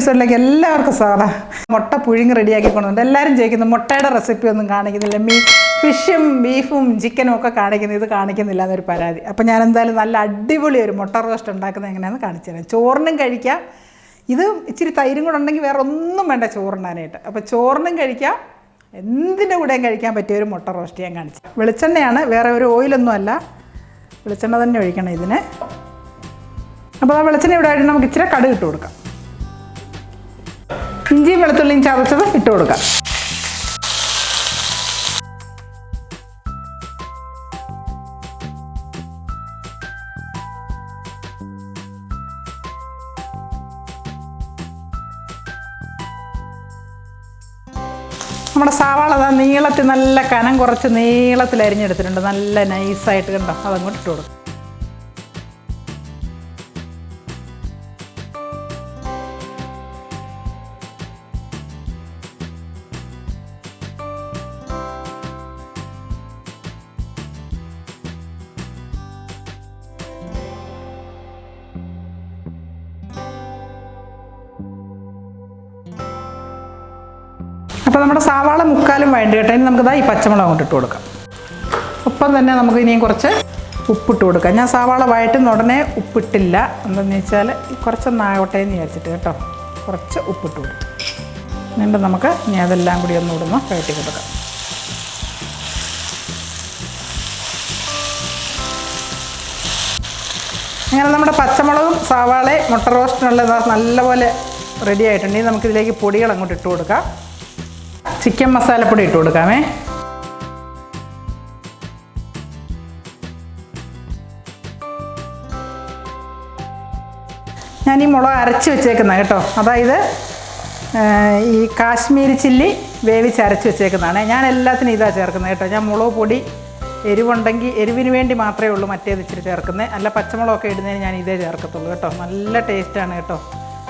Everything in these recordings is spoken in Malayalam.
എപ്പിസോഡിലേക്ക് എല്ലാവർക്കും സ്വാഗതം. മുട്ട പുഴുങ്ങി റെഡിയാക്കി കൊണ്ടുവന്നു എല്ലാവരും ചോദിക്കുന്നു മുട്ടയുടെ റെസിപ്പി ഒന്നും കാണിക്കുന്നില്ല. മീ ഫിഷും ബീഫും ചിക്കനും ഒക്കെ കാണിക്കുന്നു. ഇത് കാണിക്കുന്നില്ല എന്നൊരു പരാതി. അപ്പോൾ ഞാൻ എന്തായാലും നല്ല അടിപൊളി ഒരു മുട്ട റോസ്റ്റ് ഉണ്ടാക്കുന്നത് എങ്ങനെയാണെന്ന് കാണിച്ചു തരാം. ചോറിനും കഴിക്കാം. ഇത് ഇച്ചിരി തൈരും കൂടെ ഉണ്ടെങ്കിൽ വേറെ ഒന്നും വേണ്ട ചോറിനാനായിട്ട് അപ്പോൾ ചോറിനും കഴിക്കാം. എന്തിന്റെ കൂടെയും കഴിക്കാൻ പറ്റിയ ഒരു മുട്ട റോസ്റ്റ് ഞാൻ കാണിച്ചു വെളിച്ചെണ്ണയാണ്. വേറെ ഒരു ഓയിലൊന്നും അല്ല. വെളിച്ചെണ്ണ തന്നെ ഒഴിക്കണം ഇതിന്. അപ്പോൾ ആ വെളിച്ചെണ്ണ ഇവിടെ ആയിട്ട് നമുക്ക് ഇച്ചിരി കടുക് ഇട്ട് കൊടുക്കാം. ഇഞ്ചിയും വെളുത്തുള്ളിയും ചതച്ചത് ഇട്ട് കൊടുക്കാം. നമ്മുടെ സവാള നീളത്തിൽ നല്ല കനം കുറച്ച് നീളത്തിൽ അരിഞ്ഞെടുത്തിട്ടുണ്ട്. നല്ല നൈസായിട്ട് കണ്ടോ? അതങ്ങോട്ട് ഇട്ട് കൊടുക്കും. അപ്പോൾ നമ്മുടെ സവാള മുക്കാലും വേണ്ടി കേട്ടോ. ഇനി നമുക്കിതാ ഈ പച്ചമുളക് അങ്ങോട്ട് ഇട്ട് കൊടുക്കാം. ഒപ്പം തന്നെ നമുക്ക് ഇനിയും കുറച്ച് ഉപ്പിട്ട് കൊടുക്കാം. ഞാൻ സവാള വഴറ്റുന്ന ഉടനെ ഉപ്പിട്ടില്ല. എന്താണെന്ന് വെച്ചാൽ കുറച്ചൊന്ന് ആകട്ടെ എന്ന് വിചാരിച്ചിട്ട് കേട്ടോ. കുറച്ച് ഉപ്പിട്ട് കൊടുക്കും. എന്നിട്ട് നമുക്ക് ഇനി അതെല്ലാം കൂടി ഒന്ന് ഇടുന്ന. വഴറ്റി കൊടുക്കാം. അങ്ങനെ നമ്മുടെ പച്ചമുളകും സവാളയും മുട്ട റോസ്റ്റിനുള്ള നല്ലപോലെ റെഡി ആയിട്ടുണ്ടെങ്കിൽ നമുക്കിതിലേക്ക് പൊടികൾ അങ്ങോട്ട് ഇട്ട് കൊടുക്കാം. ചിക്കൻ മസാലപ്പൊടി ഇട്ട് കൊടുക്കാമേ. ഞാൻ ഈ മുളക് അരച്ച് വെച്ചേക്കുന്ന കേട്ടോ. അതായത് ഈ കാശ്മീരി ചില്ലി വേവിച്ച് അരച്ച് വെച്ചേക്കുന്നതാണ് ഞാൻ എല്ലാത്തിനും ഇതാണ് ചേർക്കുന്നത് കേട്ടോ. ഞാൻ മുളക് പൊടി എരിവുണ്ടെങ്കിൽ എരിവിന് വേണ്ടി മാത്രമേ ഉള്ളൂ മറ്റേത് ഇച്ചിരി ചേർക്കുന്നത് അല്ല പച്ചമുളകൊക്കെ ഇടുന്നതിന് ഞാൻ ഇതേ ചേർക്കത്തുള്ളൂ കേട്ടോ. നല്ല ടേസ്റ്റാണ് കേട്ടോ.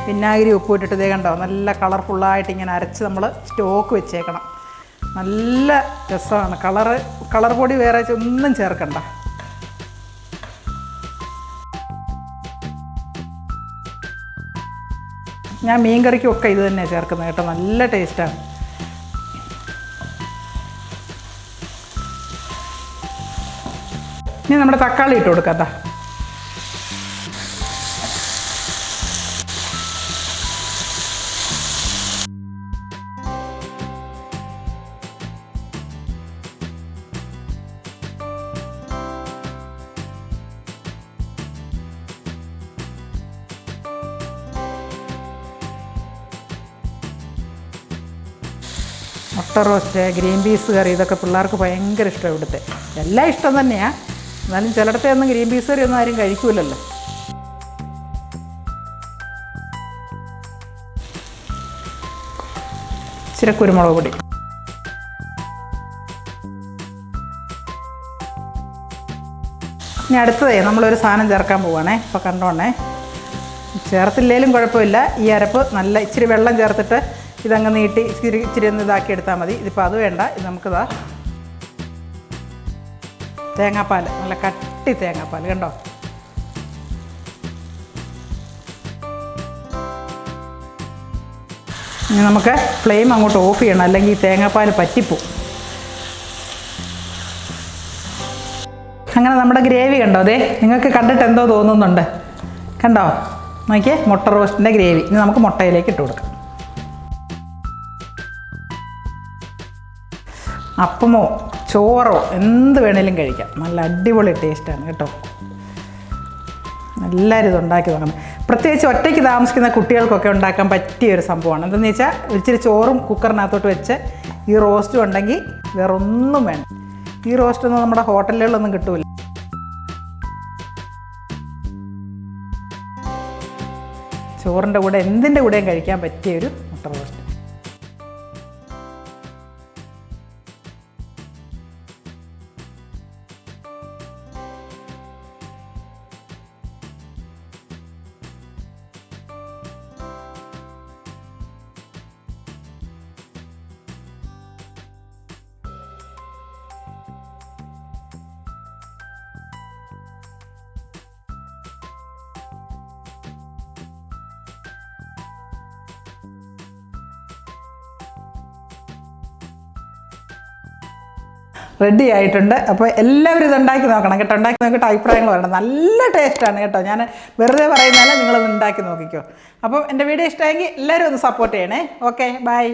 വിനാഗിരി ഉപ്പ് ഇട്ടിട്ട് ഇതേ കണ്ടോ? നല്ല കളർഫുള്ളായിട്ട് ഇങ്ങനെ അരച്ച് നമ്മൾ സ്റ്റോക്ക് വെച്ചേക്കണം. നല്ല രസമാണ്. കളറ് കളർ പൊടി വേറെ ഒന്നും ചേർക്കണ്ട. ഞാൻ മീൻ കറിക്കും ഒക്കെ ഇത് തന്നെ ചേർക്കുന്നത് കേട്ടോ. നല്ല ടേസ്റ്റാണ് ഇനി നമ്മുടെ തക്കാളി ഇട്ട് കൊടുക്കാം മുട്ട റോസ്റ്റ് ഗ്രീൻ പീസ് കറി ഇതൊക്കെ പിള്ളേർക്ക് ഭയങ്കര ഇഷ്ടമാണ് ഇവിടുത്തെ. എല്ലാം ഇഷ്ടം തന്നെയാണ് എന്നാലും ചിലയിടത്തെ ഒന്നും ഗ്രീൻ പീസ് കറി ഒന്നും ആരും കഴിക്കൂലല്ലോ. ഇച്ചിരി കുരുമുളക് പൊടി. ഇനി അടുത്തതേ നമ്മളൊരു സാധനം ചേർക്കാൻ പോവുകയാണേ ഇപ്പോൾ കണ്ടോണേ. ചേർത്തില്ലേലും കുഴപ്പമില്ല. ഈ അരപ്പ് നല്ല ഇച്ചിരി വെള്ളം ചേർത്തിട്ട് ഇതങ്ങ് നീട്ടി ഇച്ചിരി ഇച്ചിരി ഒന്ന് ഇതാക്കി എടുത്താൽ മതി. ഇതിപ്പോൾ അത് വേണ്ട. ഇത് നമുക്കിതാ തേങ്ങാപ്പാൽ നല്ല കട്ടി തേങ്ങാപ്പാൽ കണ്ടോ? ഇനി നമുക്ക് ഫ്ലെയിം അങ്ങോട്ട് ഓഫ് ചെയ്യണം. അല്ലെങ്കിൽ തേങ്ങാപ്പാൽ പറ്റിപ്പോവും. അങ്ങനെ നമ്മുടെ ഗ്രേവി കണ്ടോ അതെ നിങ്ങൾക്ക് കണ്ടിട്ട് എന്തോ തോന്നുന്നുണ്ട്. കണ്ടോ? നോക്കിയേ മുട്ട റോസ്റ്റിന്റെ ഗ്രേവി. ഇനി നമുക്ക് മുട്ടയിലേക്ക് ഇട്ട് കൊടുക്കാം. അപ്പമോ ചോറോ എന്ത് വേണേലും കഴിക്കാം. നല്ല അടിപൊളി ടേസ്റ്റാണ് കേട്ടോ. എല്ലാവരും ഇത് ഉണ്ടാക്കി തുടങ്ങണം പ്രത്യേകിച്ച് ഒറ്റയ്ക്ക് താമസിക്കുന്ന കുട്ടികൾക്കൊക്കെ ഉണ്ടാക്കാൻ പറ്റിയ ഒരു സംഭവമാണ്. എന്തെന്ന് വെച്ചാൽ ഇച്ചിരി ചോറും കുക്കറിനകത്തോട്ട് വെച്ച് ഈ റോസ്റ്റും ഉണ്ടെങ്കിൽ വേറെ ഒന്നും വേണം ഈ റോസ്റ്റൊന്നും നമ്മുടെ ഹോട്ടലുകളിലൊന്നും കിട്ടൂല. ചോറിന്റെ കൂടെ എന്തിന്റെ കൂടെയും കഴിക്കാൻ പറ്റിയ ഒരു മുട്ട റോസ്റ്റ്. റെഡി ആയിട്ടുണ്ട്. അപ്പോൾ എല്ലാവരും ഇത് ഉണ്ടാക്കി നോക്കണം കേട്ടോ. ഉണ്ടാക്കി നോക്കിയിട്ട് അഭിപ്രായങ്ങൾ പറയണം. നല്ല ടേസ്റ്റാണ് കേട്ടോ. ഞാൻ വെറുതെ പറയുന്നതല്ല നിങ്ങളത് ഉണ്ടാക്കി നോക്കിക്കോ. അപ്പം എന്റെ വീഡിയോ ഇഷ്ടമായെങ്കിൽ എല്ലാവരും ഒന്ന് സപ്പോർട്ട് ചെയ്യണേ. Okay bye